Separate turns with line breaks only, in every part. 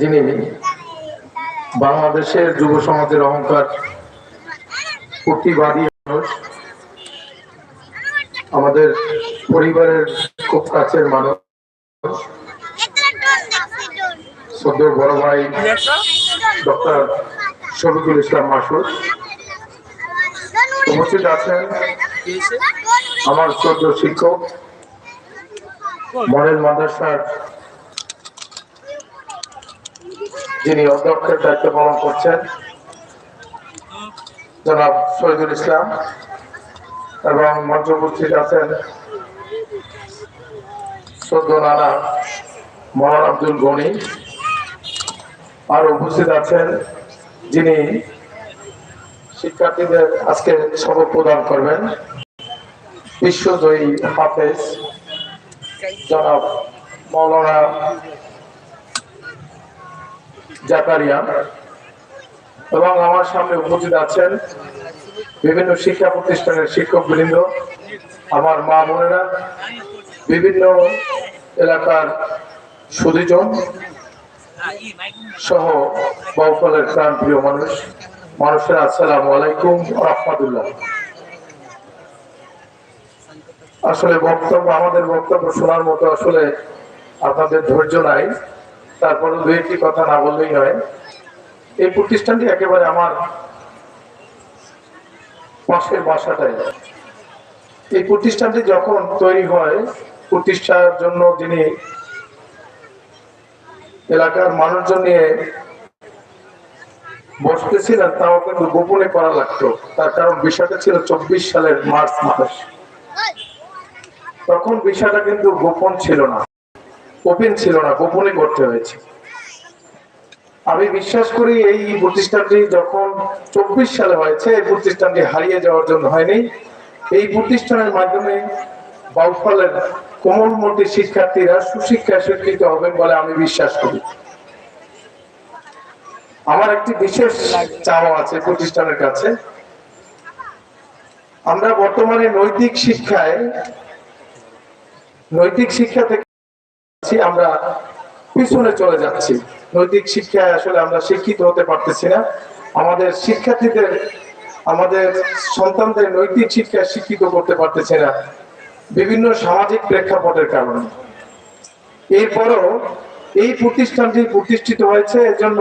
যিনি বাংলাদেশের যুব সমাজের অহংকার প্রতিবাদী মানুষ, আমাদের পরিবারের খুব কাছের মানুষ সদ্য বড় ভাই ডক্টর শফিকুল ইসলাম মাসুদ উপস্থিত আছেন। আমার শ্রদ্ধ শিক্ষক, মডেল মাদ্রাসার যিনি অধ্যক্ষের দায়িত্ব পালন করছেন, জনাব শহীদুল ইসলাম এবং মঞ্চ উপস্থিত আছেন সদ্য নানা মরান আব্দুল গনি। আর উপস্থিত আছেন যিনি শিক্ষার্থীদের আজকে সবক প্রদান করবেন। বিশ্বজয়ী হাফেজ জনাব মৌলানা জাকারিয়া এবং আমার সামনে উপস্থিত আছেন বিভিন্ন শিক্ষা প্রতিষ্ঠানের শিক্ষক বৃন্দ আমার মা বোনেরা, বিভিন্ন এলাকার সুদীজন সহ বাউফলের প্রাণ প্রিয় মানুষ। মানুষের, আসসালাম আলাইকুম রহমতুল্লাহ। আসলে বক্তব্য, আমাদের বক্তব্য শোনার মতো আসলে আপনাদের ধৈর্য নাই। তারপরে দু একটি কথা না বললেই নয় এই প্রতিষ্ঠানটি একেবারে আমার পাশের বাসাটাই। এই প্রতিষ্ঠানটি যখন তৈরি হয়, প্রতিষ্ঠার জন্য যিনি এলাকার মানুষজন নিয়ে বসতেছিলেন, তাও কিন্তু গোপনে করা লাগতো। তার কারণ বিষয়টা ছিল চব্বিশ সালের মার্চ মাস। তখন বিষয়টা কিন্তু গোপন ছিল না। ওপেন ছিল না, গোপনে করতে হয়েছে। আমি বিশ্বাস করি এই প্রতিষ্ঠানটি যখন চব্বিশ সালে হয়েছে, এই প্রতিষ্ঠানটি হারিয়ে যাওয়ার জন্য হয়নি। এই প্রতিষ্ঠানের মাধ্যমে বাউফলের কোমলমতি শিক্ষার্থীরা সুশিক্ষায় শিক্ষিত হবেন বলে আমি বিশ্বাস করি। আমার একটি বিশেষ চাওয়া আছে প্রতিষ্ঠানের কাছে। আমরা বর্তমানে নৈতিক শিক্ষায়, নৈতিক শিক্ষা থেকে আমরা পিছনে চলে যাচ্ছি। নৈতিক শিক্ষায় আসলে আমরা শিক্ষিত হতে পারতেছি না। আমাদের শিক্ষার্থীদের, আমাদের সন্তানদের নৈতিক শিক্ষায় শিক্ষিত করতে পারতেছি না। বিভিন্ন সামাজিক প্রেক্ষাপটের কারণে। এরপরও এই প্রতিষ্ঠানটি প্রতিষ্ঠিত হয়েছে, এজন্য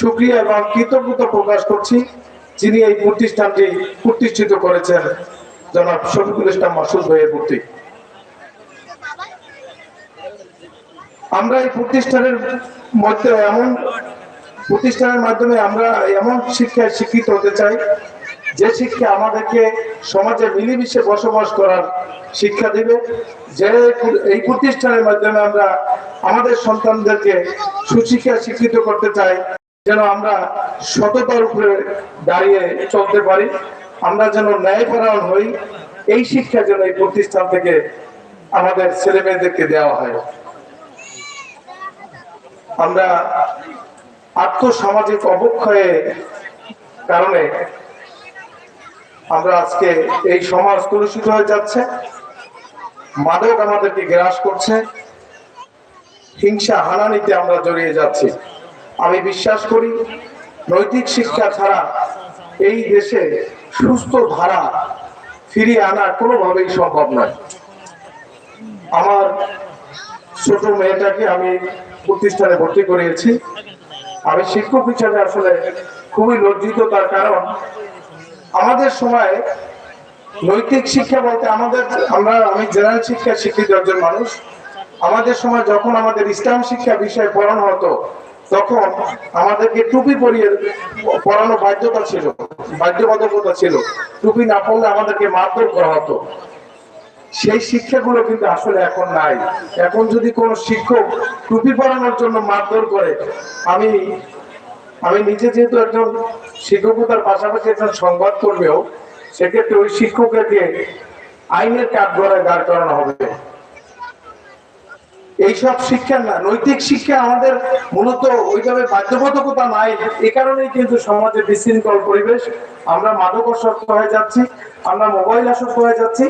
সুক্রিয়া এবং কৃতজ্ঞতা প্রকাশ করছি, যিনি এই প্রতিষ্ঠানটি প্রতিষ্ঠিত করেছেন, জনাব শফিকুল ইসলাম মাসুদ ভাইয়ের প্রতি। আমরা এই প্রতিষ্ঠানের মধ্যে এমন প্রতিষ্ঠানের মাধ্যমে আমরা এমন শিক্ষায় শিক্ষিত হতে চাই, যে শিক্ষা আমাদেরকে সমাজে মিলেমিশে বসবাস করার শিক্ষা দিবে, যে এই প্রতিষ্ঠানের মাধ্যমে আমরা আমাদের সন্তানদেরকে সুশিক্ষায় শিক্ষিত করতে চাই, যেন আমরা সততার উপরে দাঁড়িয়ে চলতে পারি, আমরা যেন ন্যায়পরায়ণ হই, এই শিক্ষা যেন এই প্রতিষ্ঠান থেকে আমাদের ছেলে মেয়েদেরকে দেওয়া হয়। আমরা আর্থসামাজিক অবক্ষয়ের কারণে আমরা আজকে এই সমাজ কলুষিত হয়ে যাচ্ছে। মাদক আমাদেরকে গ্রাস করছে। হিংসা হানানিতে আমরা জড়িয়ে যাচ্ছি। আমি বিশ্বাস করি, নৈতিক শিক্ষা ছাড়া এই দেশে সুস্থ ধারা ফিরিয়ে আনা কোনোভাবেই সম্ভব নয়। আমার ছোট মেয়েটাকে আমি প্রতিষ্ঠানে ভর্তি করিয়েছি। আমি শিক্ষক হিসাবে আসলে খুবই লজ্জিত তার কারণ, আমাদের সময় নৈতিক শিক্ষা বলতে আমাদের, আমরা, আমি জেনারেল শিক্ষা শিক্ষিত একজন মানুষ। আমাদের সময় যখন আমাদের ইসলাম শিক্ষা বিষয়ে পড়ানো হতো, তখন আমাদেরকে টুপি পরিয়ে পড়ানো বাধ্যতা ছিল, বাধ্যবাধকতা ছিল। টুপি না পড়লে আমাদেরকে মারধর করা হতো। সেই শিক্ষাগুলো কিন্তু আসলে এখন নাই। এখন যদি কোনো শিক্ষক টুপি পড়ানোর জন্য মারধর করে, আমি আমি নিজে যেহেতু একজন শিক্ষকতার পাশাপাশি একজন সংবাদ করবেও সেক্ষেত্রে ওই শিক্ষককে আইনের কাঠ গড়ায় দাঁড় করানো হবে। এইসব শিক্ষা না, নৈতিক শিক্ষা আমাদের মূলত ওইভাবে বাধ্যবাধকতা নাই। এ কারণেই কিন্তু সমাজে বিশৃঙ্খল পরিবেশ। আমরা মাদকাসক্ত হয়ে যাচ্ছি, আমরা মোবাইল আসক্ত হয়ে যাচ্ছি।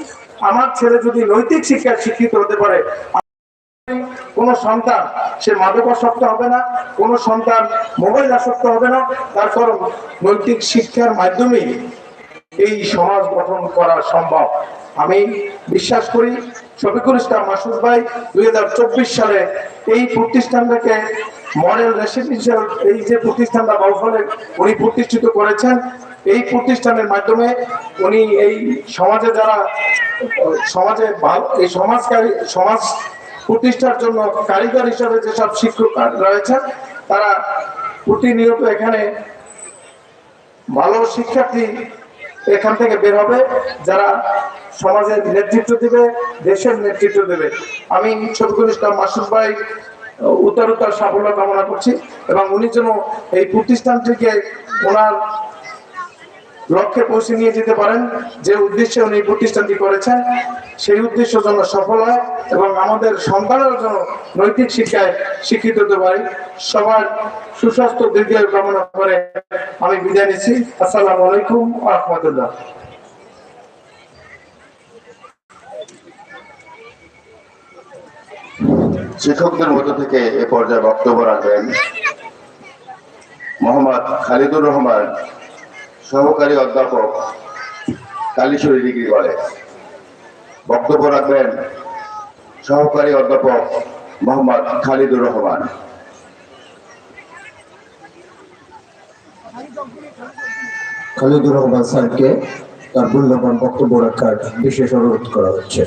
আমার ছেলে যদি নৈতিক শিক্ষায় শিক্ষিত হতে পারে, কোন সন্তান সে মাদকাসক্ত হবে না, কোন সন্তান মোবাইল আসক্ত হবে না। তার কারণ নৈতিক শিক্ষার মাধ্যমে এই সমাজ গঠন করা সম্ভব। আমি বিশ্বাস করি শফিকুল ইসলাম মাসুদ ভাই দু হাজার চব্বিশ সালে এই প্রতিষ্ঠানটাকে মডেল রেসিডেন্সিয়াল এই যে প্রতিষ্ঠানটা বাউফলে উনি প্রতিষ্ঠিত করেছেন, এই প্রতিষ্ঠানের মাধ্যমে উনি এই সমাজে যারা, সমাজে এই সমাজকারী, সমাজ প্রতিষ্ঠার জন্য কারিগর হিসাবে যেসব শিক্ষক রয়েছেন, তারা প্রতিনিয়ত এখানে ভালো শিক্ষার্থী এখান থেকে বের হবে, যারা সমাজের নেতৃত্ব দেবে, দেশের নেতৃত্ব দেবে। আমি শফিকুল ইসলাম মাসুদ ভাই, উত্তর উত্তর সাফল্য কামনা করছি এবং উনি যেন এই প্রতিষ্ঠানটিকে ওনার লক্ষ্যে পৌঁছে নিয়ে যেতে পারেন। যে উদ্দেশ্যে উনি প্রতিষ্ঠানটি করেছেন, সেই উদ্দেশ্য যেন সফল হয় এবং আমাদের সন্তানের জন্য নৈতিক শিক্ষায় শিক্ষিত হতে পারি। সবার সুস্বাস্থ্য, দীর্ঘায়ু কামনা করে আমি বিদায় নিচ্ছি। আসসালামু আলাইকুম রহমতুল্লাহ।
শিক্ষকদের মধ্য থেকে এ পর্যায়ে বক্তব্য রাখবেন মোহাম্মদ খালিদুর রহমান। সহকারী অধ্যাপক কালীশ্বরী ডিগ্রি কলেজ। বক্তব্য রাখবেন সহকারী অধ্যাপক মোহাম্মদ খালিদুর রহমান।
খালিদুর রহমান স্যারকে তার মূল্যবান বক্তব্য রাখার বিশেষ অনুরোধ করা হচ্ছে।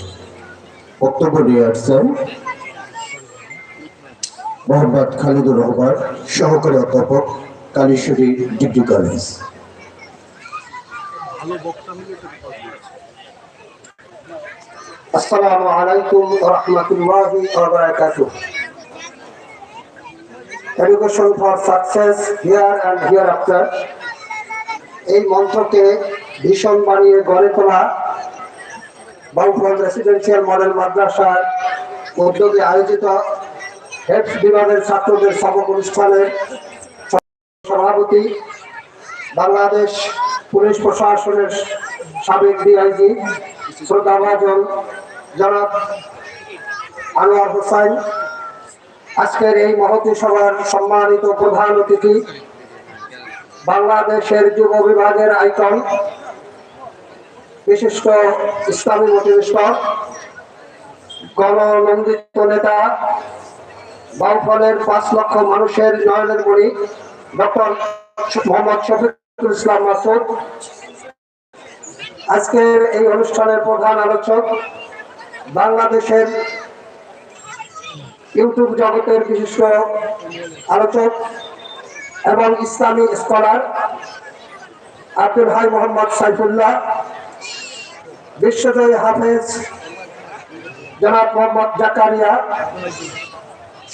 বক্তব্য নিয়ে আসছেন মোহাম্মদ খালিদুর রহমান, সহকারী অধ্যাপক কালীশ্বরী ডিগ্রি কলেজ।
আসসালামু আলাইকুম রহমতুল্লাহি ওয়াবারাকাতুহ education for success here here after এই মন্ত্রকে ভীষণ বানিয়ে গড়ে তোলা বাউফল রেসিডেন্সিয়াল মডেল মাদ্রাসার উদ্যোগে আয়োজিত হেডস বিভাগের ছাত্রদের সবক অনুষ্ঠানের সভাপতি বাংলাদেশ পুলিশ প্রশাসনের সাবেক ডিআইজি শ্রদ্ধাভাজন জনাব আনোয়ার হোসাইন। আজকের এই মহতী সভার সম্মানিত প্রধান অতিথি বাংলাদেশের যুব বিভাগের আইকন, বিশিষ্ট ইসলামী মোটিভেশন গণনন্দিত নেতা, বাউফলের পাঁচ লক্ষ মানুষের নয়নের মণি, ডক্টর মোহাম্মদ শফিকুল ইসলাম মাসুদ। আজকের এই অনুষ্ঠানের প্রধান আলোচক বাংলাদেশের ইউটিউব জগতের বিশিষ্ট আলোচক এবং ইসলামী স্কলার আব্দুল মোহাম্মদ সাইফুল্লাহ, বিশ্বজয়ী হাফেজ জনাব মোহাম্মদ জাকারিয়া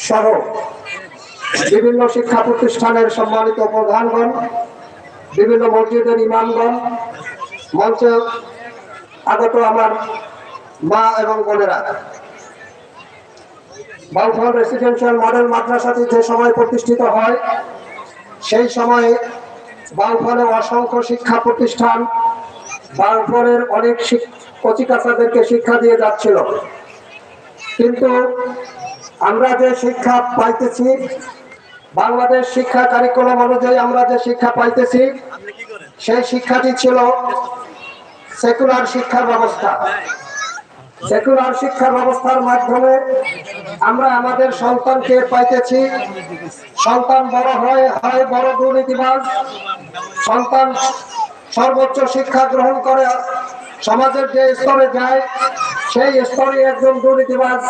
সহ বিভিন্ন শিক্ষা প্রতিষ্ঠানের সম্মানিত প্রধানগণ বিভিন্ন মসজিদের ইমামগণ, মঞ্চে আগত আমার মা এবং বোনেরা। বাউফল রেসিডেন্সিয়াল মডেল মাদ্রাসাটি যে সময় প্রতিষ্ঠিত হয়, সেই সময়ে বাউফলে অসংখ্য শিক্ষা প্রতিষ্ঠান বাউফলের অনেক কচিকাচাদেরকে শিক্ষা দিয়ে যাচ্ছিল। কিন্তু আমরা যে শিক্ষা পাইতেছি বাংলাদেশ শিক্ষা কারিকুলাম অনুযায়ী আমরা যে শিক্ষা পাইতেছি সেই শিক্ষাটি ছিল সেকুলার শিক্ষা ব্যবস্থা। সেকুলার শিক্ষা ব্যবস্থার মাধ্যমে আমরা আমাদের সন্তানকে পাইতেছি। সন্তান বড় হয় হয় বড় দুর্নীতিবাজ। সন্তান সর্বোচ্চ শিক্ষা গ্রহণ করে সমাজের যে স্তরে যায় সেই স্তরে একজন দুর্নীতিবাজ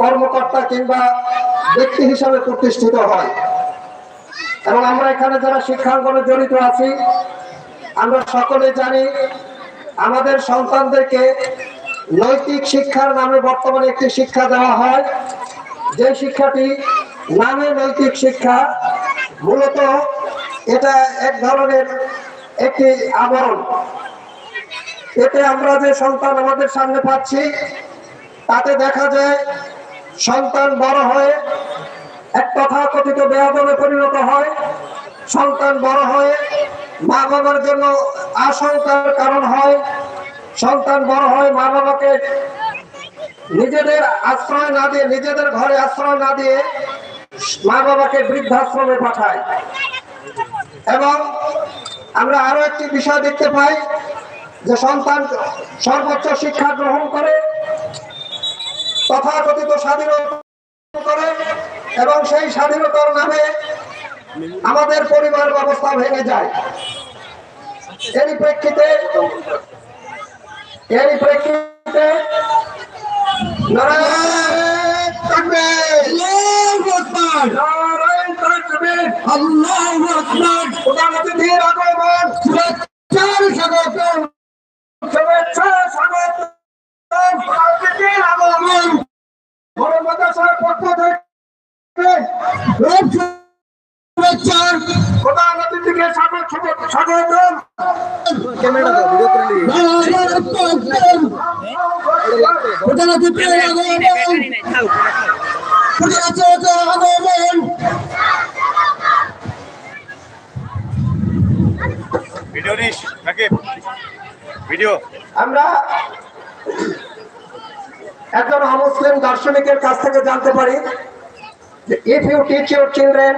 কর্মকর্তা কিংবা ব্যক্তি হিসাবে প্রতিষ্ঠিত হয়। এবং আমরা এখানে যারা শিক্ষাঙ্গনে জড়িত আছি, আমরা সকলে জানি আমাদের সন্তানদেরকে নৈতিক শিক্ষার নামে বর্তমানে একটি শিক্ষা দেওয়া হয়। যে শিক্ষাটি নামে নৈতিক শিক্ষা, মূলত এটা এক ধরনের একটি আবরণ। এতে আমরা যে সন্তান আমাদের সামনে পাচ্ছি, তাতে দেখা যায় সন্তান বড় হয়ে এক তথাকথিত বেয়াদনে পরিণত হয়, সন্তান বড় হয়ে মা বাবার জন্য আশঙ্কার কারণ হয়, সন্তান বড় হয় মা বাবাকে নিজেদের আশ্রয় না দিয়ে, নিজেদের ঘরে আশ্রয় না দিয়ে মা বাবাকে বৃদ্ধাশ্রমে পাঠায়। এবং আমরা আরও একটি বিষয় দেখতে পাই যে সন্তান সর্বোচ্চ শিক্ষা গ্রহণ করে, তথাকথিত স্বাধীনতা এবং সেই স্বাধীনতার নামে আমাদের পরিবার ব্যবস্থা ভেঙে যায়। এরই প্রেক্ষিতে এরই প্রেক্ষিতে!
ভিডিও নিস নাকি ভিডিও
আমরা একজন অমুসলিম দার্শনিকের কাছ থেকে জানতে পারি যে if you teach your children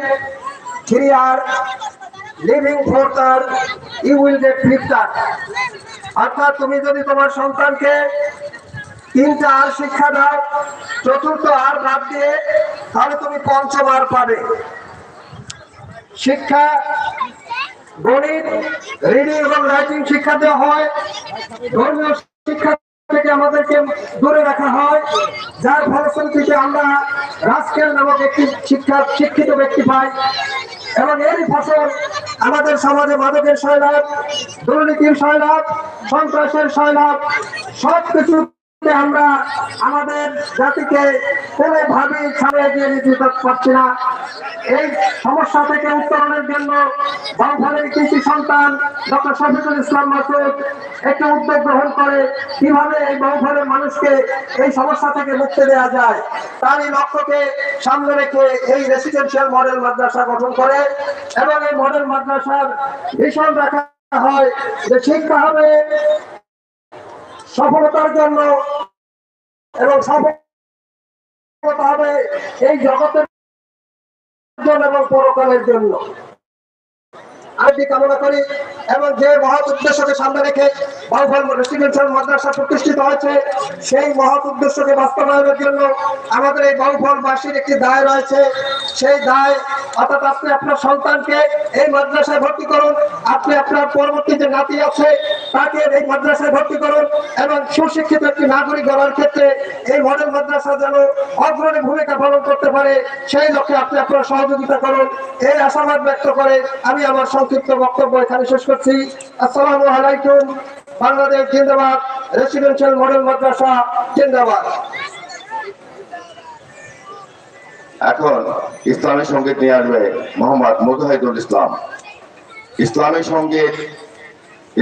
three R living fourth R you will get fifth R অর্থাৎ তুমি যদি তোমার সন্তানকে তিনটা আর শিক্ষা দাও, চতুর্থ আর বাদ দিয়ে, তাহলে তুমি পঞ্চম আর পাবে। শিক্ষা গণিত রিডিং এবং রাইটিং শিক্ষা দেওয়া হয়। ধর্মীয় শিক্ষা থেকে আমাদেরকে দূরে রাখা হয়। যার ফলশ্রুতিতে আমরা রাজকেল নামক একটি শিক্ষা শিক্ষিত ব্যক্তি পাই। এবং এরই ফসল আমাদের সমাজে মাদকের সয়লাভ দুর্নীতির সয়লাভ সন্ত্রাসের সয়লাভ সব কিছুতে আমরা আমাদের জাতিকে কোনোভাবেই ছাড়ে এগিয়ে নিতে পারছি না। এই সমস্যা থেকে উত্তরণের জন্য বামফলের কৃষি সন্তান ডক্টর শফিকুল ইসলাম মাসুদ একটি উদ্যোগ গ্রহণ করে কীভাবে এই বামফলের মানুষকে এই সমস্যা থেকে মুক্তি দেওয়া যায়, তার এই লক্ষ্যকে সামনে রেখে এই রেসিডেন্সিয়াল মডেল মাদ্রাসা গঠন করে এবং এই মডেল মাদ্রাসার ভীষণ রাখা হয় যে শিক্ষা হবে সফলতার জন্য এবং সফলতা হবে এই জগতের জন্য এবং পরকালের জন্য। আমি কামনা করি এবং যে মহৎ উদ্দেশ্যকে সামনে রেখে বাউফল রেসিডেন্সিয়াল মাদ্রাসা প্রতিষ্ঠিত হয়েছে, সেই মহৎ উদ্দেশ্যকে বাস্তবায়নের জন্য আমাদের এই বাউফলবাসীর একটি দায় রয়েছে। সেই দায়, অর্থাৎ আপনি আপনার সন্তানকে এই মাদ্রাসায় ভর্তি করুন, আপনি আপনার পরবর্তী যে নাতি আছে, তাকে এই মাদ্রাসায় ভর্তি করুন এবং সুশিক্ষিত একটি নাগরিক গড়ার ক্ষেত্রে এই মডেল মাদ্রাসা যেন অগ্রণী ভূমিকা পালন করতে পারে, সেই লক্ষ্যে আপনি আপনার সহযোগিতা করুন। এই আশাবাদ ব্যক্ত করে আমি আমার সংক্ষিপ্ত বক্তব্য এখানে শেষ করছি। আসসালামু আলাইকুম, বাংলাদেশ জিন্দাবাদ রেসিডেন্সিয়াল মডেল মাদ্রাসা জিন্দাবাদ।
এখন ইসলামী সংগীত নিয়ে আসবে মোহাম্মদ মুজাহিদুল ইসলাম। ইসলামী সংগীত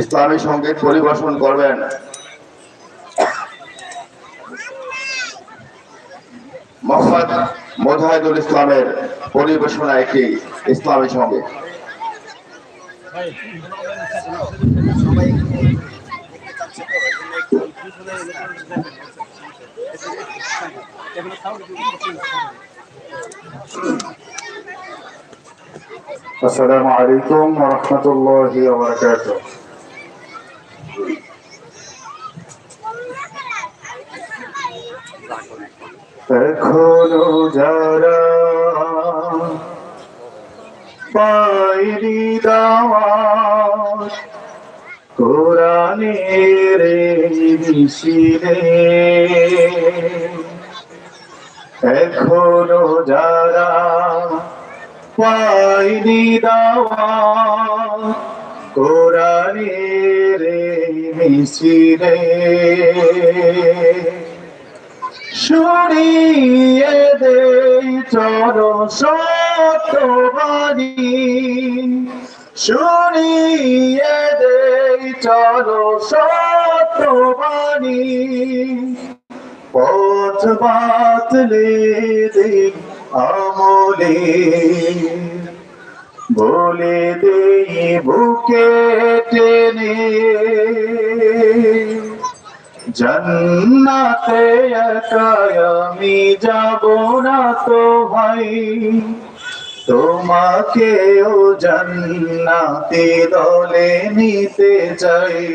ইসলামী সংগীত পরিবেশন করবেন। মোহাম্মদ মুজাহিদুল ইসলামের পরিবেশনা একটি ইসলামী সংগীত।
السلام عليكم ورحمة الله وبركاته এখনো যারা পাইনি দাওয়াত কোরআনের মিছিলে। এখনও যারা পাইনি দাওয়াত কোরআনের মিছিলে। শুনিয়ে দে চর সত্যবাণী শুনিয়ে দে চর সত্যবাণী পথ বাতলে দে আমলে। বলে দেই বুকে টেনে। জন্নাতে একা আমি যাব না তো ভাই। তোমাকেও জান্নাতে দলে নিতে চাই।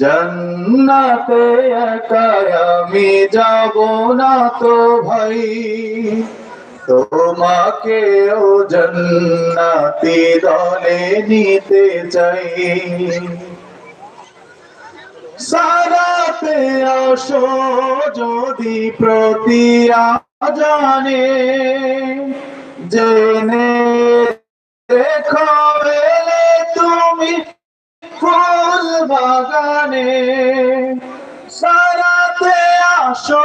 জান্নাতে একা আমি যাব না তো ভাই। তোমাকেও জান্নাতি দলে নিতে চাই। সারাতে আসো যদি প্রতি জানে জেনে দেখো এলে তুমি ফুল বাগানে। সারাতে আসো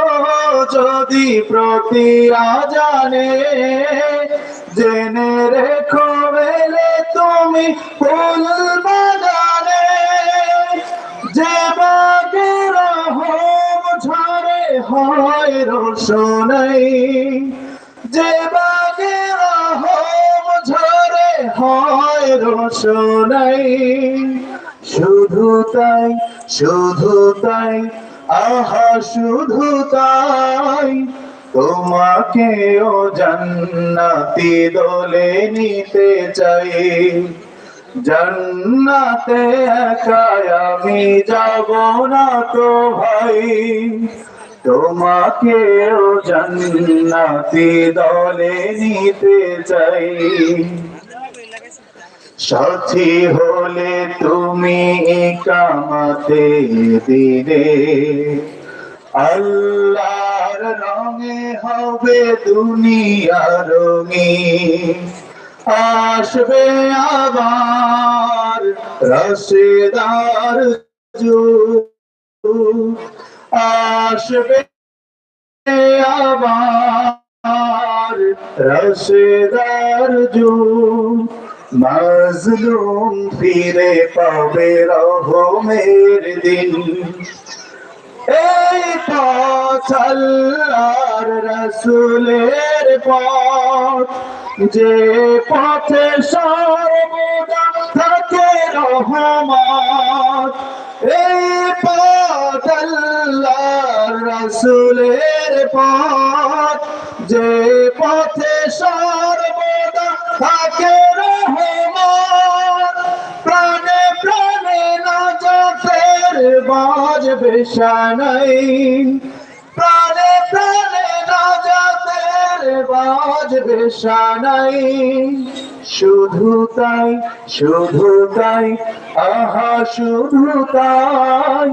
যদি প্রতি জানে। জেনে রেখো এলে তুমি ফুল বাগানে। যে বাগের হোম ঝরে হয় রোশনাই যে বাগের হোম ঝরে হয় রোশনাই। শুধু তাই শুধু তাই, আহা, শুধু তাই তোমাকেও জান্নাতি দলে নিতে চাই। জান্নাতে একা আমি যাব না তো ভাই। তোমাকেও জান্নাতি দলে নিতে চাই। সাথী হলে তুমি কামাতে দিলে। আল্লাহর রঙে হবে দুনিয়া রঙিন। আসবে আবার রসেদার যুগ। আসবে আবার রসেদার মাজলুম ফিরে পাবে রহমের দিন। এই পথ আল্লাহর রসুলের পথ, যে পথে সর্বদা থাকে রহমত। এই পথ আল্লাহর রসুলের পথ, যে পথে সর্বদা থাকে রহমত। প্রাণে প্রাণে না যাতের বাজ বেশানাই প্রাণে প্রাণে না যাতের বাজ বেশানাই শুধু তাই শুধু তাই, আহা, শুধু তাই।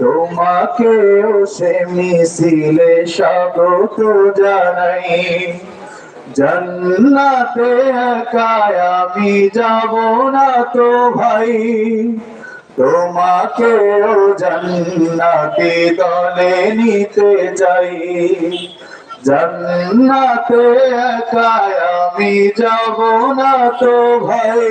তোমাকেও সে মিছিলে স্বাগত জানাই। জান্নাতে একা আমি যাব না তো ভাই। তোমাকেও জান্নাতি দলে নিতে চাই। জান্নাতে একা আমি যাব না তো ভাই।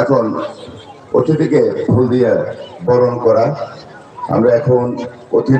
এখন অতিথিকে ফুল দিয়ে বরণ করা। আমরা এখন অতিথি